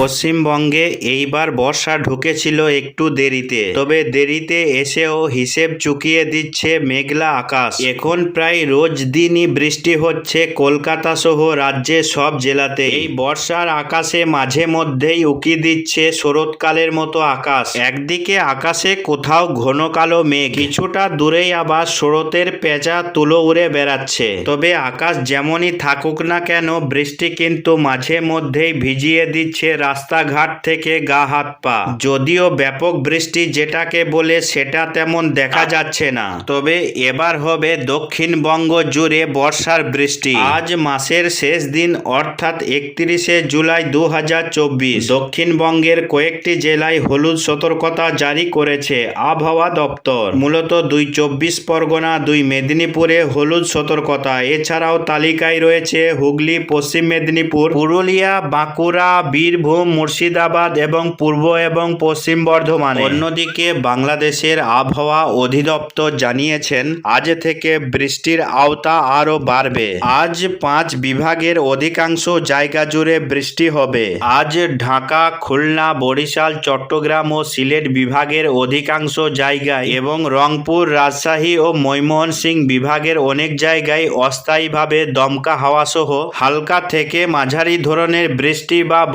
পশ্চিমবঙ্গে এইবার বর্ষা ঢুকেছিল একটু দেরিতে। তবে দেরিতে এসেও হিসেব চুকিয়ে দিচ্ছে মেঘলা আকাশ। এখন প্রায় রোজ দিনই বৃষ্টি হচ্ছে কলকাতা সহ রাজ্যের সব জেলাতে। এই বর্ষার আকাশে মাঝে মধ্যেই উকি দিচ্ছে শরৎকালের মতো আকাশ। একদিকে আকাশে কোথাও ঘন কালো মেঘ। কিছুটা দূরেই আবার শরতের পেঁচা তুলো উড়ে বেড়াচ্ছে। তবে আকাশ যেমনই থাকুক না কেন, বৃষ্টি কিন্তু মাঝে মধ্যেই ভিজিয়ে দিচ্ছে রাস্তাঘাট থেকে গা হাত পা। যদিও ব্যাপক বৃষ্টি যেটাকে বলে সেটা তেমন দেখা যাচ্ছে না। তবে এবার হবে দক্ষিণবঙ্গ জুড়ে বর্ষার বৃষ্টি। আজ মাসের শেষ দিন অর্থাৎ একত্রিশে জুলাই দু হাজার চব্বিশ। দক্ষিণবঙ্গের কয়েকটি জেলায় হলুদ সতর্কতা জারি করেছে আবহাওয়া দপ্তর। মূলত দুই চব্বিশ পরগনা, দুই মেদিনীপুরে হলুদ সতর্কতা। এছাড়াও তালিকায় রয়েছে হুগলি, পশ্চিম মেদিনীপুর, পুরুলিয়া, বাঁকুড়া, বীরভূম মুর্শিদাবাদ এবং পূর্ব এবং পশ্চিম বর্ধমান। অন্যদিকে বাংলাদেশের আবহাওয়া অধিদপ্তর জানিয়েছেন, আজ থেকে বৃষ্টির আওতা আরও বাড়বে। আজ পাঁচ বিভাগের অধিকাংশ জায়গা জুড়ে বৃষ্টি হবে। আজ ঢাকা, খুলনা, বরিশাল, চট্টগ্রাম ও সিলেট বিভাগের অধিকাংশ জায়গায় এবং রংপুর, রাজশাহী ও ময়মনসিংহ বিভাগের অনেক জায়গায় অস্থায়ীভাবে দমকা হাওয়া সহ হালকা থেকে মাঝারি ধরনের বৃষ্টি বা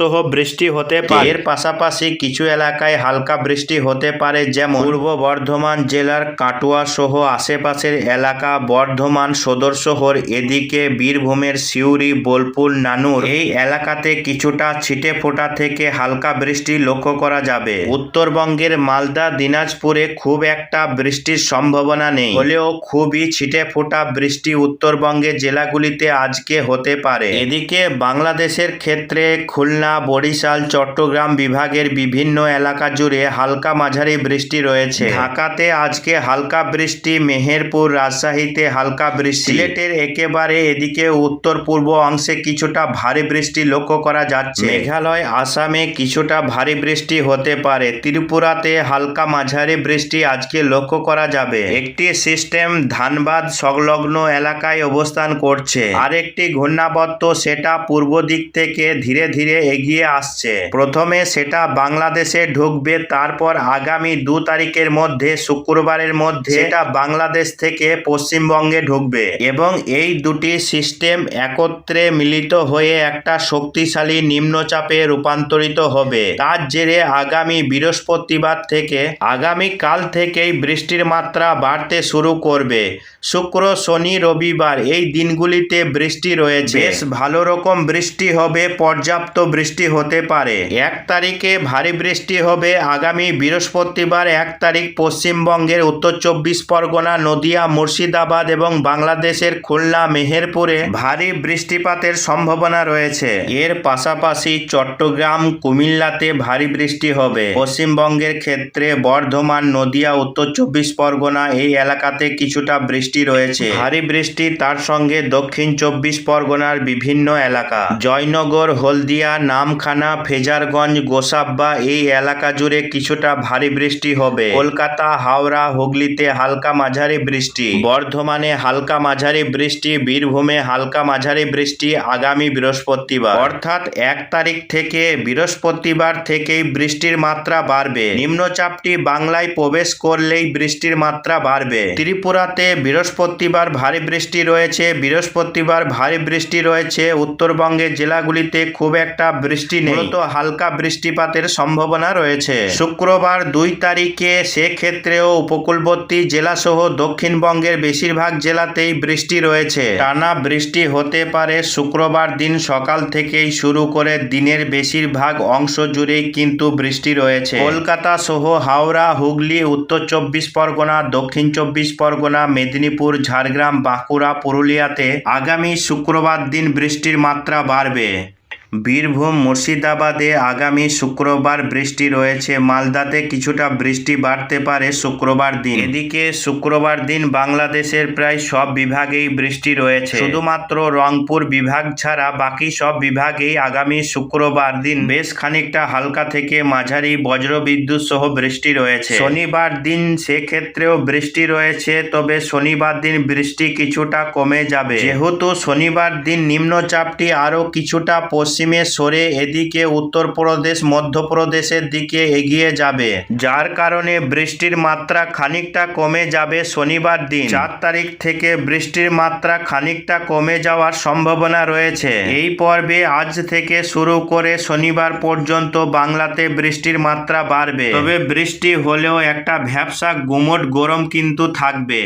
বজ্রসহ বৃষ্টি হতে পারে। এর পাশাপাশি কিছু এলাকায় হালকা বৃষ্টি হতে পারে যেমন পূর্ব বর্ধমান জেলার কাটোয়া সহ আশেপাশের এলাকা বর্ধমান সদর শহর এদিকে বীরভূমের সিউড়ি বোলপুর নানুর। এই এলাকাতে কিছুটা ছিটে ফোটা থেকে হালকা বৃষ্টি লক্ষ্য করা যাবে। উত্তরবঙ্গের মালদা দিনাজপুরে খুব একটা বৃষ্টির সম্ভাবনা নেই। হলেও খুবই ছিটে ফোটা বৃষ্টি উত্তরবঙ্গের জেলাগুলিতে আজকে হতে পারে। এদিকে বাংলাদেশের ক্ষেত্রে খুলনা বরিশাল, চট্টগ্রাম বিভাগের বিভিন্ন এলাকা জুড়ে হালকা মাঝারি বৃষ্টি রয়েছে। ঢাকাতে আজকে হালকা বৃষ্টি, মেহেরপুর রাজশাহীতে হালকা বৃষ্টি। সিলেটের একেবারে এদিকে উত্তর পূর্ব অংশে কিছুটা ভারী বৃষ্টি লক্ষ্য করা যাচ্ছে। মেঘালয়, আসামে কিছুটা ভারী বৃষ্টি হতে পারে। ত্রিপুরাতে হালকা মাঝারি বৃষ্টি আজকে লক্ষ্য করা যাবে। একটি সিস্টেম ধানবাদ সংলগ্ন এলাকায় অবস্থান করছে। আরেকটি ঘূর্ণাবর্ত সেটা পূর্ব দিক থেকে ধীরে ধীরে এগিয়ে আসছে। প্রথমে সেটা বাংলাদেশে ঢুকবে, তারপর আগামী দু তারিখের মধ্যে, শুক্রবারের মধ্যে সেটা বাংলাদেশ থেকে পশ্চিমবঙ্গে ঢুকবে এবং এই দুটি সিস্টেম একত্রে মিলিত হয়ে একটা শক্তিশালী নিম্নচাপে রূপান্তরিত হবে। তার জেরে আগামী বৃহস্পতিবার থেকে, আগামী কাল থেকেই বৃষ্টির মাত্রা বাড়তে শুরু করবে। শুক্র, শনি, রবিবার এই দিনগুলিতে বৃষ্টি রয়েছে। বেশ ভালো রকম বৃষ্টি হবে, পর্যাপ্ত বৃষ্টি হতে পারে। এক তারিখে ভারী বৃষ্টি হবে। আগামী বৃহস্পতিবার এক তারিখ পশ্চিমবঙ্গের উত্তর চব্বিশ পরগনা, নদিয়া, মুর্শিদাবাদ এবং বাংলাদেশের খুলনা, মেহেরপুরে ভারী বৃষ্টিপাতের সম্ভাবনা রয়েছে। এর পাশাপাশি চট্টগ্রাম, কুমিল্লাতে ভারী বৃষ্টি হবে। পশ্চিমবঙ্গের ক্ষেত্রে বর্ধমান, নদিয়া, উত্তর চব্বিশ পরগনা এই এলাকাতে কিছুটা বৃষ্টি রয়েছে। ভারী বৃষ্টি তার সঙ্গে দক্ষিণ চব্বিশ পরগনার বিভিন্ন এলাকা। জয়নগর, হলদিয়া নামখানা, ফেজারগঞ্জ, গোসাব্বা এই এলাকা জুড়ে কিছুটা ভারী বৃষ্টি হবে। কলকাতা, হাওড়া, হুগলিতে হালকা মাঝারি বৃষ্টি। বর্ধমানে হালকা মাঝারি বৃষ্টি, বীরভূমে হালকা মাঝারি বৃষ্টি আগামী বৃহস্পতিবার। অর্থাৎ এক তারিখ থেকে বৃহস্পতিবার থেকেই বৃষ্টির মাত্রা বাড়বে। নিম্নচাপটি বাংলায় প্রবেশ করলেই বৃষ্টির মাত্রা বাড়বে। ত্রিপুরাতে বৃহস্পতিবার ভারী বৃষ্টি রয়েছে, বৃহস্পতিবার ভারী বৃষ্টি রয়েছে। উত্তরবঙ্গের জেলাগুলিতে খুব একটা বৃষ্টি নেই। মূলত হালকা বৃষ্টিপাতের সম্ভাবনা রয়েছে। শুক্রবার দুই তারিখে সেক্ষেত্রেও উপকূলবর্তী জেলাসহ দক্ষিণবঙ্গের বেশিরভাগ জেলাতেই বৃষ্টি রয়েছে। টানা বৃষ্টি হতে পারে শুক্রবার দিন সকাল থেকেই শুরু করে দিনের বেশিরভাগ অংশ জুড়েই কিন্তু বৃষ্টি রয়েছে। কলকাতা সহ হাওড়া হুগলি উত্তর চব্বিশ পরগনা দক্ষিণ চব্বিশ পরগনা মেদিনীপুর ঝাড়গ্রাম বাঁকুড়া পুরুলিয়াতে আগামী শুক্রবার দিন বৃষ্টির মাত্রা বাড়বে। বীরভূম মুর্শিদাবাদে আগামী শুক্রবার বৃষ্টি রয়েছে। মালদাতে কিছুটা বৃষ্টি বাড়তে পারে শুক্রবার দিন। এদিকে শুক্রবার দিন বাংলাদেশের প্রায় সব বিভাগেই বৃষ্টি রয়েছে। শুধুমাত্র রংপুর বিভাগ ছাড়া বাকি সব বিভাগেই আগামী শুক্রবার দিন বেশ খানিকটা হালকা থেকে মাঝারি বজ্রবিদ্যুৎ সহ বৃষ্টি রয়েছে। শনিবার দিন সেক্ষেত্রেও বৃষ্টি রয়েছে, তবে শনিবার দিন বৃষ্টি কিছুটা কমে যাবে। যেহেতু শনিবার দিন নিম্নচাপটি আরও কিছুটা পশ্চিম পশ্চিমে সরে এদিকে উত্তরপ্রদেশ, মধ্যপ্রদেশের দিকে এগিয়ে যাবে। যার কারণে বৃষ্টির মাত্রা খানিকটা কমে যাবে শনিবার দিন। চার তারিখ থেকে বৃষ্টির মাত্রা খানিকটা কমে যাওয়ার সম্ভাবনা রয়েছে। এই পর্বে আজ থেকে শুরু করে শনিবার পর্যন্ত বাংলাতে বৃষ্টির মাত্রা বাড়বে। তবে বৃষ্টি হলেও একটা ভ্যাবসা গুমট গরম কিন্তু থাকবে।